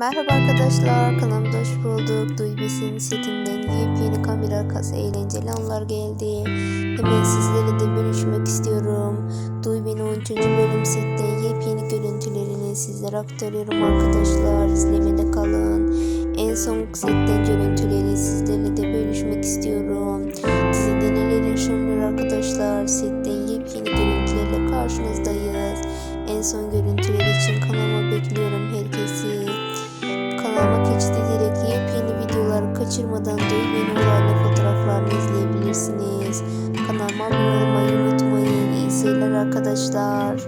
Merhaba arkadaşlar, kanalımda hoş bulduk. Duybesin setinden yepyeni kamera arkası eğlenceli anlar geldi. Hemen sizlere de bölüşmek istiyorum. Duybe'nin 13. bölüm setten yepyeni görüntülerini sizlere aktarıyorum arkadaşlar. İzlemede kalın. En son setten görüntüleri sizlerle de bölüşmek istiyorum. Dizide neler yaşanıyor arkadaşlar. Setten yepyeni görüntülerle karşınızdayız. En son görüntüler için kanalıma bekliyorum herkesi. Kaçırmadan Duygu'nun olaylı fotoğraflarını izleyebilirsiniz. Kanalıma abone olmayı unutmayın. İyi seyirler arkadaşlar.